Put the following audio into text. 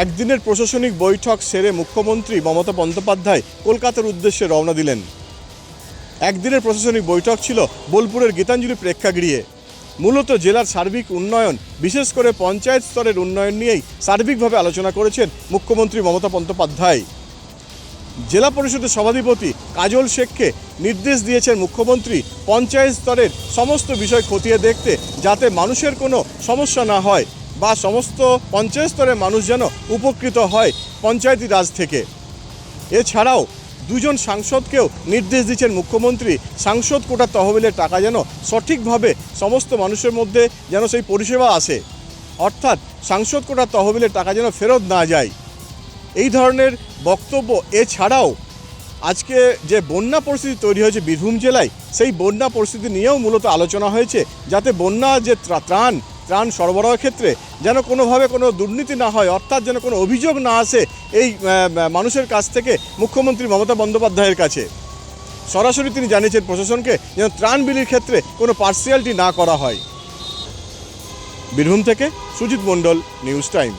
একদিনের প্রশাসনিক বৈঠক সেরে মুখ্যমন্ত্রী মমতা বন্দ্যোপাধ্যায় কলকাতার উদ্দেশ্যে রওনা দিলেন। একদিনের প্রশাসনিক বৈঠক ছিল বোলপুরের গীতাঞ্জলি প্রেক্ষাগৃহে। মূলত জেলার সার্বিক উন্নয়ন, বিশেষ করে পঞ্চায়েত স্তরের উন্নয়ন নিয়েই সার্বিকভাবে আলোচনা করেছেন মুখ্যমন্ত্রী মমতা বন্দ্যোপাধ্যায়। জেলা পরিষদের সভাধিপতি কাজল শেখকে নির্দেশ দিয়েছেন মুখ্যমন্ত্রী পঞ্চায়েত স্তরের সমস্ত বিষয় খতিয়ে দেখতে যাতে মানুষের কোনো সমস্যা না হয়। বা সমস্ত পঞ্চায়েত স্তরের মানুষ যেন উপকৃত হয় পঞ্চায়েতি রাজ থেকে। এছাড়াও দুজন সাংসদকেও নির্দেশ দিচ্ছেন মুখ্যমন্ত্রী। সাংসদ কোটা তহবিলের টাকা যেন সঠিকভাবে সমস্ত মানুষের মধ্যে যেন সেই পরিষেবা আসে। অর্থাৎ সাংসদ কোটা তহবিলের টাকা যেন ফেরত না যায়। এই ধরনের বক্তব্য এছাড়াও আজকে যে বন্যা পরিস্থিতি তৈরি হয়েছে বীরভূম জেলায়, সেই বন্যা পরিস্থিতি নিয়েও মূলত আলোচনা হয়েছে। যাতে বন্যা যে ত্রা- ত্রাণ ত্রাণ সরবরাহের ক্ষেত্রে যেন কোনোভাবে কোনো দুর্নীতি না হয়, অর্থাৎ যেন কোনো অভিযোগ না আসে এই মানুষের কাছ থেকে মুখ্যমন্ত্রী মমতা বন্দ্যোপাধ্যায়ের কাছে। সরাসরি তিনি জানিয়েছেন প্রশাসনকে যেন ত্রাণ বিলির ক্ষেত্রে কোনো পার্সিয়ালটি না করা হয়। বীরভূম থেকে সুজিত মণ্ডল নিউজ টাইম